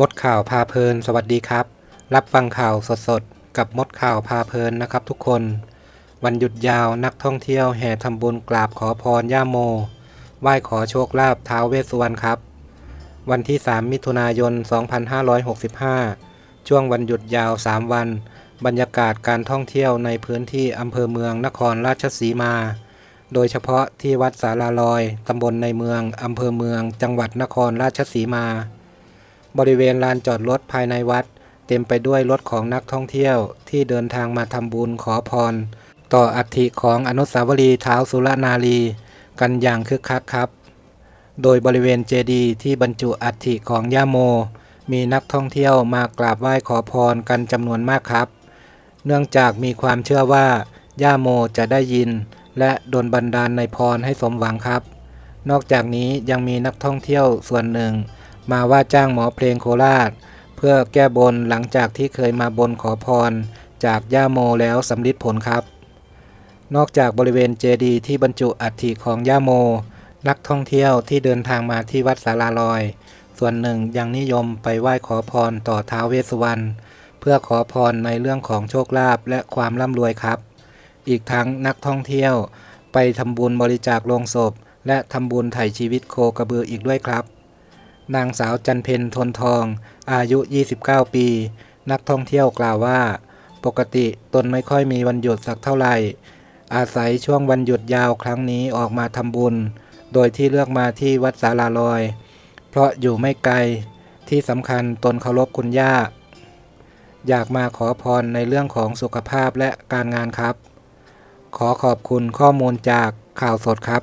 มดข่าวพาเพลิน สวัสดีครับ รับฟังข่าวสดๆ กับมดข่าวพาเพลินนะครับทุกคน วันหยุดยาวนักท่องเที่ยวแห่ทำบุญกราบขอพรย่าโม ไหว้ขอโชคลาภท้าวเวสสุวรรณครับ วันที่ 3 มิถุนายน 2565 ช่วงวันหยุดยาว 3 วัน บรรยากาศการท่องเที่ยวในพื้นที่อำเภอเมืองนครราชสีมา โดยเฉพาะที่วัดสาราลอยตำบลในเมืองอำเภอเมือง จังหวัดนครราชสีมา บริเวณลานจอดรถภายในวัด เต็มไปด้วยรถของนักท่องเที่ยวที่เดินทางมาทำบุญขอพร ต่ออัฐิของอนุสาวรีย์เท้าสุรนารี กันอย่างคึกคักครับ โดยบริเวณเจดีย์ที่บรรจุอัฐิของย่าโม มีนักท่องเที่ยวมากราบไหว้ขอพรกันจำนวนมากครับ เนื่องจากมีความเชื่อว่า ย่าโมจะได้ยิน และโดลบันดาลในพรให้สมหวังครับ นอกจากนี้ยังมีนักท่องเที่ยวส่วนหนึ่ง มาว่าจ้างหมอเพลงโคราช เพื่อแก้บนหลังจากที่เคยมาบนขอพร จากย่าโมแล้วสำลิดผลครับ นอกจากบริเวณเจดีย์ที่บรรจุอัฐิของย่าโม นักท่องเที่ยวที่เดินทางมาที่วัดสาราลอย ส่วนหนึ่งยังนิยมไปไหว้ขอพรต่อท้าวเวสสุวรรณเพื่อขอพรในเรื่องของโชคลาภและความร่ำรวยครับ อีกทั้งนักท่องเที่ยว ไปทำบุญบริจาคโลงศพ และทำบุญไถ่ชีวิตโคกระบืออีกด้วยครับ นางสาวจันเพนทนทอง อายุ 29 ปี นักท่องเที่ยวกล่าวว่า ปกติตนไม่ค่อยมีวันหยุดสักเท่าไหร่ อาศัยช่วงวันหยุดยาวครั้งนี้ออกมาทำบุญ โดยที่เลือกมาที่วัดสาราลอย เพราะอยู่ไม่ไกล ที่สำคัญตนเคารพคุณย่า อยากมาขอพรในเรื่องของสุขภาพและการงานครับ ขอขอบคุณข้อมูลจากข่าวสดครับ